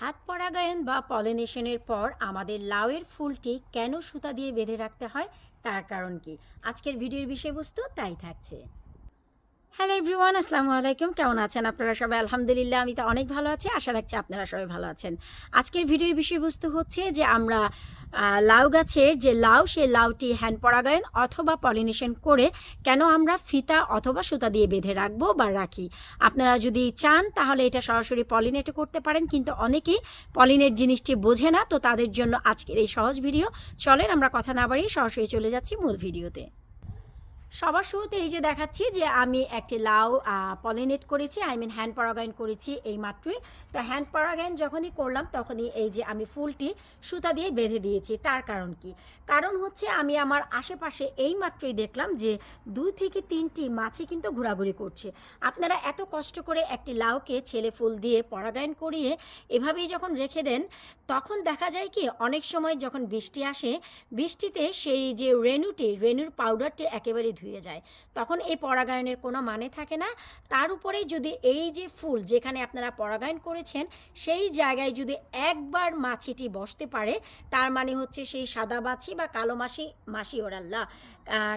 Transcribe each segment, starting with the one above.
হাত পরাগায়ন বা পলিনেশনের পর আমাদের লাউয়ের ফুলটি কেন সুতা দিয়ে বেঁধে রাখতে হয়? তার কারণ কি? আজকের ভিডিওর বিষয়বস্তু তাই থাকছে। হ্যালো এভরিওয়ান আসসালামু আলাইকুম। কেমন আছেন আপনারা সবাই? আলহামদুলিল্লাহ, আমি তো অনেক ভালো আছি। আশা রাখছি আপনারা সবাই ভালো আছেন। আজকের ভিডিওর বিষয়বস্তু হচ্ছে যে আমরা লাউ গাছের যে লাউ, সেই লাউটি হ্যান্ড পরাগায়ন অথবা পলিনেশন করে কেন আমরা ফিতা অথবা সুতা দিয়ে বেঁধে রাখব বা রাখি? আপনারা যদি চান, তাহলে এটা সরাসরি পলিনেটও করতে পারেন, কিন্তু অনেকেই পলিনেট জিনিসটি বোঝে না, তো তাদের জন্য আজকের এই সহজ ভিডিও। চলেন, আমরা কথা না বাড়িয়ে সরাসরি চলে যাচ্ছি মূল ভিডিওতে। সবার শুরুতে এই যে দেখাচ্ছি যে আমি একটি লাউ পলিনেট করেছি, আই মিন হ্যান্ড পরাগায়ন করেছি এই মাত্রই। তো হ্যান্ড পরাগায়ন যখনই করলাম, তখনই এই যে আমি ফুলটি সুতা দিয়ে বেঁধে দিয়েছি। তার কারণ কি? কারণ হচ্ছে আমি আমার আশেপাশে এই মাত্রই দেখলাম যে দুই থেকে তিনটি মাছি কিন্তু ঘোরাঘুরি করছে। আপনারা এত কষ্ট করে একটি লাউকে ছেলে ফুল দিয়ে পরাগায়ন করিয়ে এভাবেই যখন রেখে দেন, তখন দেখা যায় কি, অনেক সময় যখন বৃষ্টি আসে, বৃষ্টিতে সেই যে রেনুটি রেনুর পাউডারটি একেবারে ধুয়ে যায়। তখন এই পরাগায়নের কোনো মানে থাকে না। তার উপরে যদি এই যে ফুল যেখানে আপনারা পরাগায়ন করেছেন, সেই জায়গায় যদি একবার মাছিটি বসতে পারে, তার মানে হচ্ছে সেই সাদা মাছি বা কালো মাছি মাসি ওরাল্লা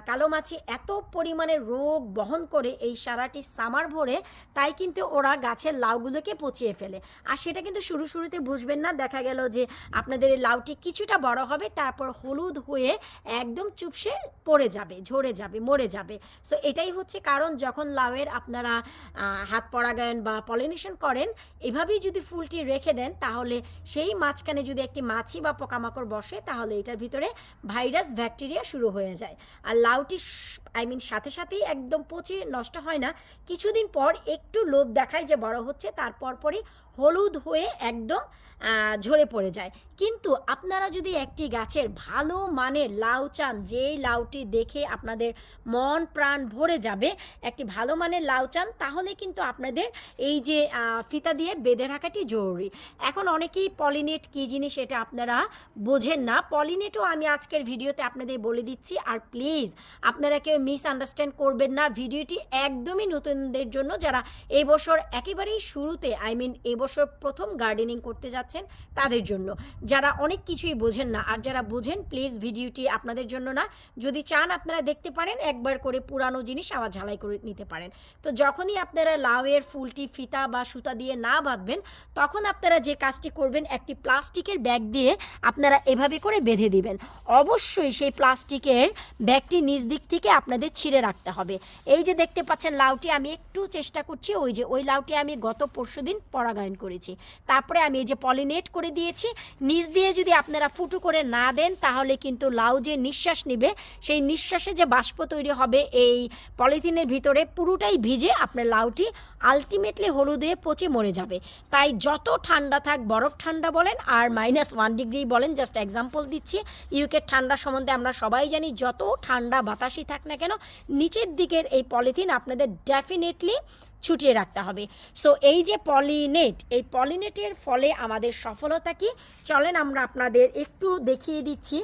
কালো মাছি এত পরিমাণে রোগ বহন করে এই সারাটি সামার ভরে, তাই কিন্তু ওরা গাছের লাউগুলোকে পচিয়ে ফেলে। আর সেটা কিন্তু শুরু শুরুতে বুঝবেন না, দেখা গেল যে আপনাদের এই লাউটি কিছুটা বড় হবে, তারপর হলুদ হয়ে একদম চুপসে পড়ে যাবে, ঝরে যাবে মরে যাবে। সো এটাই হচ্ছে কারণ যখন লাউয়ের আপনারা হাত পরাগায়ন বা পলিনেশন করেন, এভাবেই যদি ফুলটি রেখে দেন, তাহলে সেই মাঝখানে যদি একটি মাছি বা পোকামাকড় বসে, তাহলে এটার ভিতরে ভাইরাস, ব্যাকটেরিয়া শুরু হয়ে যায়। আর লাউটি আই মিন সাথে সাথেই একদম পচে নষ্ট হয় না। কিছুদিন পর একটু লোভ দেখায় যে বড় হচ্ছে তারপর পরই হলুদ হয়ে একদম ঝরে পড়ে যায়। কিন্তু আপনারা যদি একটি গাছের ভালো মানের লাউ চান, যেই লাউটি দেখে আপনাদের মন প্রাণ ভরে যাবে। একটি ভালো মানের লাউ চান, তাহলে কিন্তু আপনাদের এই যে ফিতা দিয়ে বেঁধে রাখাটি জরুরি। এখন অনেকেই পলিনেট কী জিনিস এটা আপনারা বোঝেন না। পলিনেটও আমি আজকের ভিডিওতে আপনাদের বলে দিচ্ছি। আর প্লিজ, আপনারা কেউ মিস আন্ডারস্ট্যান্ড করবেন না। ভিডিওটি একদমই নতুনদের জন্য যারা এই বছর একেবারেই শুরুতে, আই মিন এবছর প্রথম গার্ডেনিং করতে যাচ্ছেন, তাদের জন্য। যারা অনেক কিছুই বোঝেন না, আর যারা বোঝেন, প্লিজ ভিডিওটি আপনাদের জন্য না। যদি চান, আপনারা দেখতে পারেন একবার করে পুরানো জিনিস আবার ঝালাই করে নিতে পারেন। তো যখনই আপনারা লাউয়ের ফুলটি, ফিতা বা সুতা দিয়ে না বাঁধবেন, তখন আপনারা যে কাজটি করবেন, একটি প্লাস্টিকের ব্যাগ দিয়ে আপনারা এভাবে করে বেঁধে দিবেন। অবশ্যই সেই প্লাস্টিকের ব্যাগটি নিচ দিক থেকে আপনাদের ছিঁড়ে রাখতে হবে। এই যে দেখতে পাচ্ছেন লাউটি, আমি একটু চেষ্টা করছি ওই যে, ওই লাউটি আমি গত পরশু দিন পরাগায়ন করেছি। তারপরে আমি এই যে পলিনেট করে দিয়েছি। নিচ দিয়ে যদি আপনারা ফুটো করে না দেন, তাহলে কিন্তু লাউ যে নিঃশ্বাস নেবে, সেই নিঃশ্বাসে যে বাষ্প তৈরি হবে। এই পলিথিনের ভিতরে পুরোটাই ভিজে আপনার লাউটি আলটিমেটলি হলুদে পচে মরে যাবে। তাই যত ঠান্ডা থাক, বরফ ঠান্ডা বলেন আর মাইনাস ওয়ান ডিগ্রি বলেন জাস্ট এক্সাম্পল দিচ্ছি। ইউকের ঠান্ডা সম্বন্ধে আমরা সবাই জানি, যত ঠান্ডা বাতাসই থাক না কেন, নিচের দিকের এই পলিথিন আপনাদের ডেফিনেটলি ছুটিয়ে রাখতে হবে। সো এই যে পলিনেট এই পলিনেটের ফলে আমাদের সফলতা কি? চলেন আমরা আপনাদের একটু দেখিয়ে দিচ্ছি।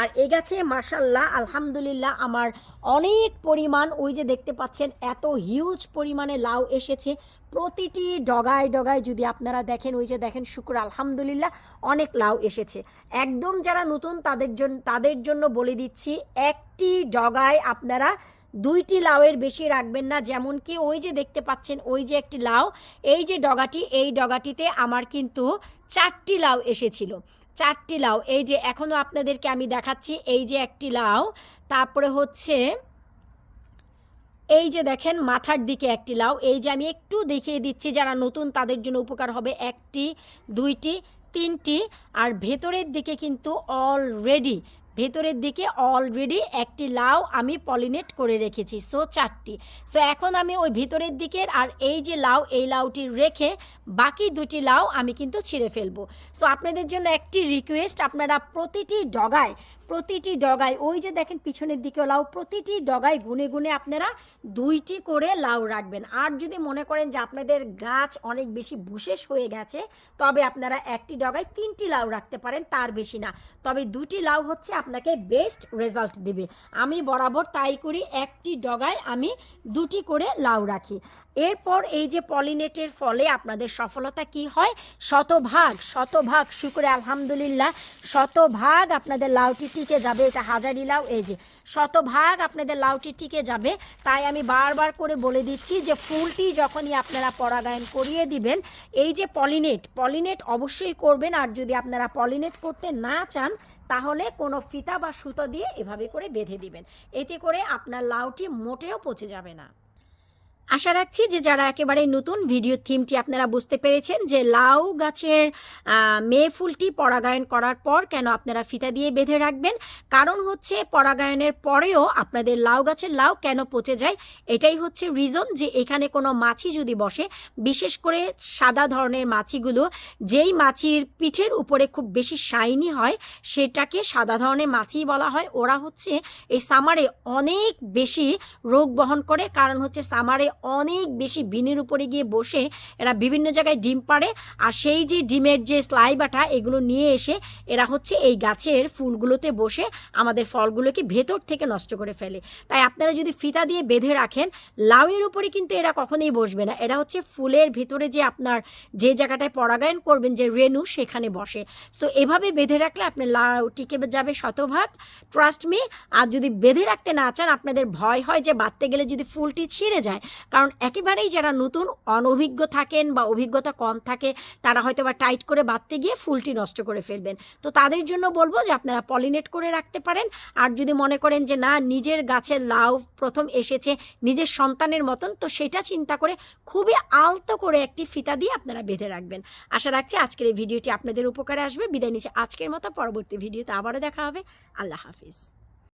আর এ গাছে মার্শাল্লাহ আলহামদুলিল্লাহ আমার অনেক পরিমাণ, ওই যে দেখতে পাচ্ছেন এত হিউজ পরিমাণে লাউ এসেছে। প্রতিটি ডগায় ডগায় যদি আপনারা দেখেন, ওই যে দেখেন শুক্র, আলহামদুলিল্লাহ অনেক লাউ এসেছে। একদম যারা নতুন, তাদের জন্য তাদের জন্য বলে দিচ্ছি, একটি ডগায় আপনারা দুইটি লাউয়ের বেশি রাখবেন না যেমন কি ওই যে দেখতে পাচ্ছেন, ওই যে একটি লাউ, এই যে ডগাটি, এই ডগাটিতে আমার কিন্তু চারটি লাউ এসেছিল। চারটি লাউ, এই যে এখনও আপনাদেরকে আমি দেখাচ্ছি, এই যে একটি লাউ, তারপরে হচ্ছে এই যে দেখেন মাথার দিকে একটি লাউ, এই যে আমি একটু দেখিয়ে দিচ্ছি, যারা নতুন তাদের জন্য উপকার হবে একটি, দুইটি, তিনটি, আর ভেতরের দিকে কিন্তু অলরেডি ভেতরের দিকে অলরেডি একটি লাউ আমি পলিনেট করে রেখেছি সো চারটি। সো এখন আমি ওই ভিতরের দিকের আর এই যে লাউ, এই লাউটি রেখে বাকি দুটি লাউ আমি কিন্তু ছিঁড়ে ফেলব। সো আপনাদের জন্য একটি রিকোয়েস্ট আপনারা প্রতিটি ডগায় প্রতিটি ডগায়, ওই যে দেখেন পিছনের দিকে লাউ, প্রতিটি ডগায় গুনে গুনে আপনারা দুইটি করে লাউ রাখবেন। আর যদি মনে করেন যে আপনাদের গাছ অনেক বেশি বুশেষ হয়ে গেছে, তবে আপনারা একটি ডগায় তিনটি লাউ রাখতে পারেন, তার বেশি না। তবে দুটি লাউ হচ্ছে আপনাকে বেস্ট রেজাল্ট দেবে। আমি বরাবর তাই করি, একটি ডগায় আমি দুটি করে লাউ রাখি। এরপর এই যে পলিনেটের ফলে আপনাদের সফলতা কি হয়? শতভাগ শতভাগ, শুক্রে আলহামদুলিল্লাহ, শতভাগ আপনাদের লাউটি টিকে যাবে, এটা হাজারি লাউ, এই যে শতভাগ আপনাদের লাউটি টিকে যাবে। তাই আমি বারবার করে বলে দিচ্ছি যে ফুলটি যখনই আপনারা পরাগায়ন করিয়ে দিবেন, এই যে পলিনেট পলিনেট অবশ্যই করবেন। আর যদি আপনারা পলিনেট করতে না চান, তাহলে কোনো ফিতা বা সুতো দিয়ে এভাবে করে বেঁধে দিবেন। এতে করে আপনার লাউটি মোটেও পচে যাবে না। আশা রাখছি যে যারা একেবারে নতুন ভিডিও থিমটি আপনারা বুঝতে পেরেছেন যে লাউ গাছের মেয়ে ফুলটি পরাগায়ন করার পর কেন আপনারা ফিতা দিয়ে বেঁধে রাখবেন। কারণ হচ্ছে পরাগায়নের পরেও আপনাদের লাউ গাছের লাউ কেন পচে যায়, এটাই হচ্ছে রিজন যে এখানে কোনো মাছি যদি বসে, বিশেষ করে সাদা ধরনের মাছিগুলো, যেই মাছির পিঠের উপরে খুব বেশি শাইনি হয়, সেটাকে সাদা ধরনের মাছি বলা হয়। ওরা হচ্ছে এই সামারে অনেক বেশি রোগ বহন করে। কারণ হচ্ছে সামারে অনেক বেশি বিনের উপরে গিয়ে বসে এরা বিভিন্ন জায়গায় ডিম পাড়ে, আর সেই যে ডিমের যে স্লাইবাটা এগুলো নিয়ে এসে এরা হচ্ছে এই গাছের ফুলগুলোতে বসে আমাদের ফলগুলোকে ভেতর থেকে নষ্ট করে ফেলে। তাই আপনারা যদি ফিতা দিয়ে বেঁধে রাখেন, লাউয়ের উপরে কিন্তু এরা কখনোই বসবে না। এরা হচ্ছে ফুলের ভেতরে যে আপনার যে জায়গাটায় পরাগায়ন করবেন, যে রেণু, সেখানে বসে। সো এভাবে বেঁধে রাখলে আপনার লাউ টিকে যাবে শতভাগ। ট্রাস্ট মি আর যদি বেঁধে রাখতে না চান, আপনাদের ভয় হয় যে বাঁধতে গেলে যদি ফুলটি ছিঁড়ে যায় কারণ একেবারেই যারা নতুন, অনভিজ্ঞ থাকেন বা অভিজ্ঞতা কম থাকে, তারা হয়তো বা টাইট করে বাঁধতে গিয়ে ফুলটি নষ্ট করে ফেলবেন। তো তাদের জন্য বলব যে আপনারা পলিনেট করে রাখতে পারেন। আর যদি মনে করেন যে না, নিজের গাছের লাউ প্রথম এসেছে, নিজের সন্তানের মতন, তো সেটা চিন্তা করে খুবই আলতো করে একটি ফিতা দিয়ে আপনারা বেঁধে রাখবেন। আশা রাখছি আজকের এই ভিডিওটি আপনাদের উপকারে আসবে। বিদায় নিচ্ছে আজকের মতো। পরবর্তী ভিডিওতে আবারও দেখা হবে। আল্লাহ হাফিজ।